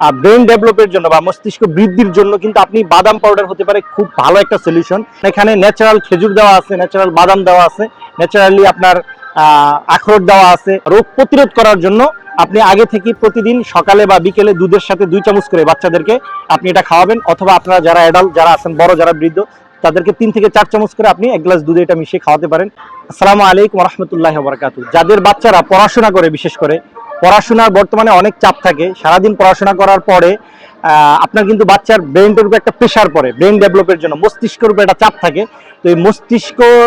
Brain ডেভেলপের জন্য বা মস্তিষ্ক বৃদ্ধির জন্য কিন্তু আপনি বাদাম পাউডার হতে পারে খুব ভালো একটা সলিউশন এখানে ন্যাচারাল খেজুর দেওয়া আছে ন্যাচারাল বাদাম দেওয়া আছে ন্যাচারালি আপনার আখরোট দেওয়া আছে। রোগ প্রতিরোধ করার জন্য আপনি আগে থেকে প্রতিদিন সকালে বা বিকেলে দুধের সাথে দুই চামচ করে বাচ্চাদেরকে আপনি এটা খাওয়াবেন। অথবা আপনারা যারা অ্যাডাল্ট যারা আছেন, বড়, যারা বৃদ্ধ, তাদেরকে তিন থেকে চার চামচ করে আপনি এক গ্লাস দুধে এটা মিশিয়ে খাওয়াতে পারেন। আসসালামু আলাইকুম রহমতুল্লাহ বরকাতু যাদের বাচ্চারা পড়াশোনা করে, বিশেষ করে পড়াশোনার বর্তমানে অনেক চাপ থাকে। সারাদিন পড়াশোনা করার পরে আপনার কিন্তু বাচ্চার ব্রেনটার উপর একটা প্রেশার পড়ে ব্রেন ডেভেলপের জন্য। মস্তিষ্কের উপর একটা চাপ থাকে। তো এই মস্তিষ্কর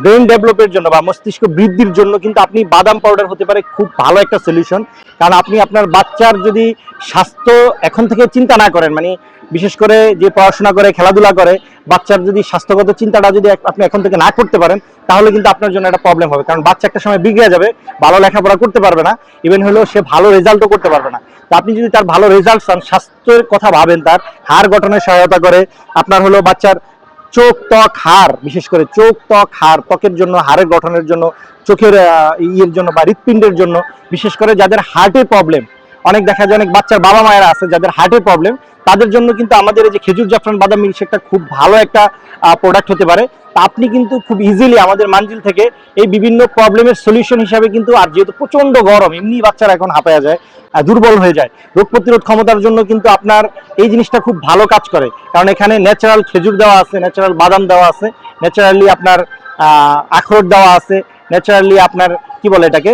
ব্রেন ডেভেলপের জন্য বা মস্তিষ্ক বৃদ্ধির জন্য কিন্তু আপনি বাদাম পাউডার হতে পারে খুব ভালো একটা সলিউশন কারণ আপনি আপনার বাচ্চার যদি স্বাস্থ্য এখন থেকে চিন্তা না করেন মানে বিশেষ করে যে পড়াশোনা করে, খেলাধুলা করে, বাচ্চার যদি স্বাস্থ্যগত চিন্তাটা যদি আপনি এখন থেকে না করতে পারেন, তাহলে কিন্তু আপনার জন্য একটা প্রবলেম হবে। কারণ বাচ্চা একটা সময় বিগড়ে যাবে, ভালো লেখাপড়া করতে পারবে না ইভেন হলেও সে ভালো রেজাল্টও করতে পারবে না। তো আপনি যদি তার ভালো রেজাল্ট চান, স্বাস্থ্যের কথা ভাবেন তার, হাড় গঠনে সহায়তা করে, আপনার হলো বাচ্চার চোখ, ত্বক, হাড়, বিশেষ করে চোখ, ত্বক, হাড়, ত্বকের জন্য, হাড়ের গঠনের জন্য, চোখের ইয়ের জন্য বা হৃৎপিণ্ডের জন্য, বিশেষ করে যাদের হার্টের প্রবলেম অনেক দেখা যায়, অনেক বাচ্চার বাবা মায়েরা আছে যাদের হার্টের প্রবলেম তাদের জন্য কিন্তু আমাদের এই যে খেজুর জাফরান বাদাম মিল্কশেকটা খুব ভালো একটা প্রোডাক্ট হতে পারে। আপনি কিন্তু খুব ইজিলি আমাদের মানজিল থেকে এই বিভিন্ন প্রবলেমের সলিউশন হিসাবে কিন্তু, আর যেহেতু প্রচণ্ড গরম, এমনি বাচ্চারা এখন হাঁপায়া যায় দুর্বল হয়ে যায়। রোগ প্রতিরোধ ক্ষমতার জন্য কিন্তু আপনার এই জিনিসটা খুব ভালো কাজ করে। কারণ এখানে ন্যাচারাল খেজুর দেওয়া আছে ন্যাচারাল বাদাম দেওয়া আছে ন্যাচারালি আপনার আখরোট দেওয়া আছে ন্যাচারালি আপনার, কি বলে এটাকে?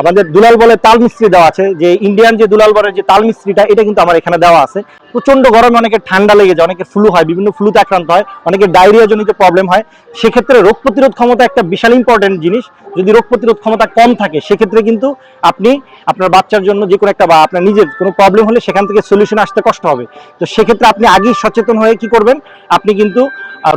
আমাদের দুলাল বলে তাল মিস্ত্রি দেওয়া আছে, যে ইন্ডিয়ান যে দুলাল বলের যে তাল মিস্ত্রিটা, এটা কিন্তু আমার এখানে দেওয়া আছে। প্রচণ্ড গরমে অনেকে ঠান্ডা লেগে যায়, অনেকে ফ্লু হয়, বিভিন্ন ফ্লুতে আক্রান্ত হয়, অনেকে ডায়রিয়া জনিত প্রবলেম হয়। সেক্ষেত্রে রোগ প্রতিরোধ ক্ষমতা একটা বিশাল ইম্পর্টেন্ট জিনিস। যদি রোগ প্রতিরোধ ক্ষমতা কম থাকে, সেক্ষেত্রে কিন্তু আপনি আপনার বাচ্চার জন্য যে কোনো একটা বা আপনার নিজের কোনো প্রবলেম হলে সেখান থেকে সলিউশন আসতে কষ্ট হবে। তো সেক্ষেত্রে আপনি আগেই সচেতন হয়ে কি করবেন? আপনি কিন্তু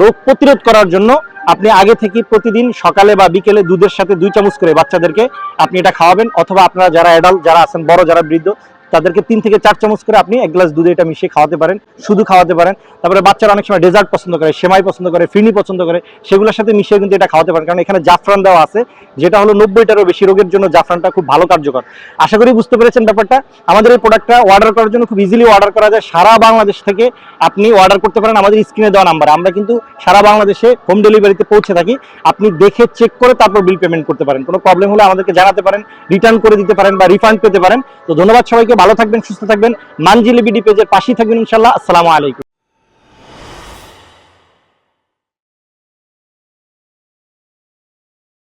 রোগ প্রতিরোধ করার জন্য আপনি আগে থেকে প্রতিদিন সকালে বা বিকেলে দুধের সাথে দুই চামচ করে বাচ্চাদেরকে আপনি এটা খাওয়াবেন, অথবা আপনারা যারা অ্যাডাল্ট যারা আছেন, বড়, যারা বৃদ্ধ তাদেরকে তিন থেকে চার চামচ করে আপনি এক গ্লাস দুধে এটা মিশিয়ে খাওয়াতে পারেন, শুধু খাওয়াতে পারেন। তারপরে বাচ্চারা অনেক সময় ডেজার্ট পছন্দ করে, সেমাই পছন্দ করে ফিনি পছন্দ করে, সেগুলোর সাথে মিশিয়ে কিন্তু এটা খাওয়াতে পারেন। কারণ এখানে জাফরান দেওয়া আছে, যেটা হলো নব্বইটারও বেশি রোগের জন্য জাফরানটা খুব ভালো কার্যকর। আশা করি বুঝতে পেরেছেন ব্যাপারটা। আমাদের এই প্রোডাক্টটা অর্ডার করার জন্য খুব ইজিলি অর্ডার করা যায়। সারা বাংলাদেশ থেকে আপনি অর্ডার করতে পারেন আমাদের স্ক্রিনে দেওয়া নাম্বার আমরা কিন্তু সারা বাংলাদেশে হোম ডেলিভারিতে পৌঁছে থাকি। আপনি দেখে চেক করে তারপর বিল পেমেন্ট করতে পারেন। কোনো প্রবলেম হলে আমাদেরকে জানাতে পারেন রিটার্ন করে দিতে পারেন বা রিফান্ড পেতে পারেন। তো ধন্যবাদ সবাইকে, ভালো থাকবেন, সুস্থ থাকবেন। মানজিলি বিডি পেজের পাশেই থাকবেন ইনশাল্লাহ আসসালামু আলাইকুম।